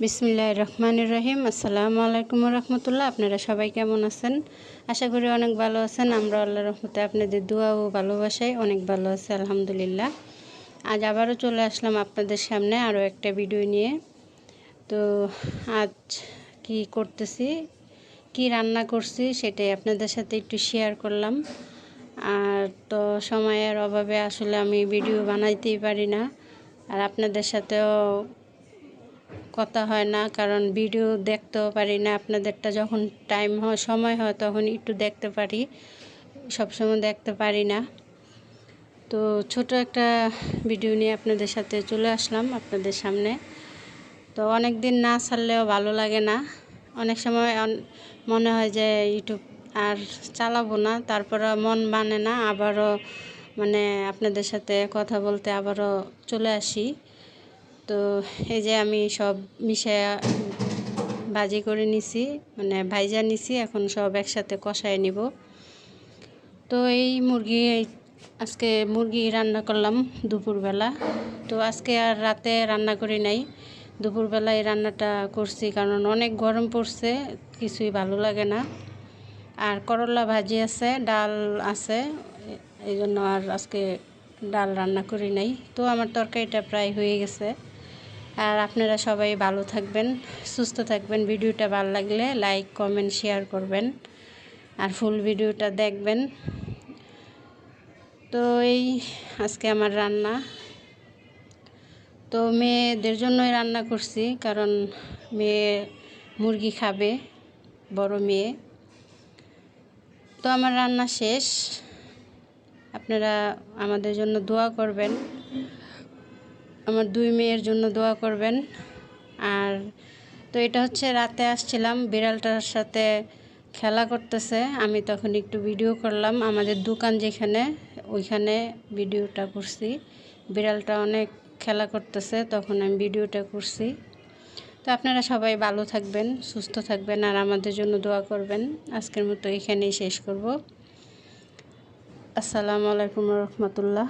বিসমিল্লাহ রহমানুর রহিম। আসসালামু আলাইকুম রহমতুল্লাহ। আপনারা সবাই কেমন আছেন? আশা করি অনেক ভালো আছেন। আমরা আল্লাহ রহমতে আপনাদের দোয়া ও ভালোবাসায় অনেক ভালো আছে, আলহামদুলিল্লাহ। আজ আবারও চলে আসলাম আপনাদের সামনে আরও একটা ভিডিও নিয়ে। তো আজ কি করতেছি, কি রান্না করছি সেটাই আপনাদের সাথে একটু শেয়ার করলাম। আর তো সময়ের অভাবে আসলে আমি ভিডিও বানাইতেই পারি না। আর আপনাদের সাথেও কথা হয় না, কারণ ভিডিও দেখতেও পারি না। আপনাদেরটা যখন টাইম হয়, সময় হয়, তখন একটু দেখতে পারি। সবসময় দেখতে পারি না। তো ছোট একটা ভিডিও নিয়ে আপনাদের সাথে চলে আসলাম আপনাদের সামনে। তো অনেক দিন না ছাড়লেও ভালো লাগে না। অনেক সময় মনে হয় যে ইউটিউব আর চালাবো না তারপরে মন মানে না। আবারও মানে আপনাদের সাথে কথা বলতে আবারও চলে আসি। তো এই যে আমি সব মিশে ভাজি করে নিছি মানে ভাইজা নিছি, এখন সব একসাথে কষায় নিব। তো এই মুরগি আজকে মুরগি রান্না করলাম দুপুরবেলা। তো আজকে আর রাতে রান্না করি নাই। দুপুরবেলা এই রান্নাটা করছি কারণ অনেক গরম পড়ছে, কিছুই ভালো লাগে না। আর করলা ভাজি আছে, ডাল আছে, এই জন্য আর আজকে ডাল রান্না করি নাই। তো আমার তরকারিটা প্রায় হয়ে গেছে। আর আপনারা সবাই ভালো থাকবেন, সুস্থ থাকবেন। ভিডিওটা ভালো লাগলে লাইক কমেন্ট শেয়ার করবেন। আর ফুল ভিডিওটা দেখবেন। তো এই আজকে আমার রান্না। তো মেয়েদের জন্যই রান্না করছি, কারণ মেয়ে মুরগি খাবে, বড় মেয়ে। তো আমার রান্না শেষ। আপনারা আমাদের জন্য দোয়া করবেন। আমার দুই মেয়ের জন্য দোয়া করবেন। আর তো এটা হচ্ছে রাতে আসছিলাম, বিড়ালটার সাথে খেলা করতেছে। আমি তখন একটু ভিডিও করলাম। আমাদের দোকান যেখানে, ওইখানে ভিডিওটা করছি। বিড়ালটা অনেক খেলা করতেছে, তখন আমি ভিডিওটা করছি। তো আপনারা সবাই ভালো থাকবেন, সুস্থ থাকবেন, আর আমাদের জন্য দোয়া করবেন। আজকের মতো এখানেই শেষ করব। আসসালামু আলাইকুম রহমতুল্লাহ।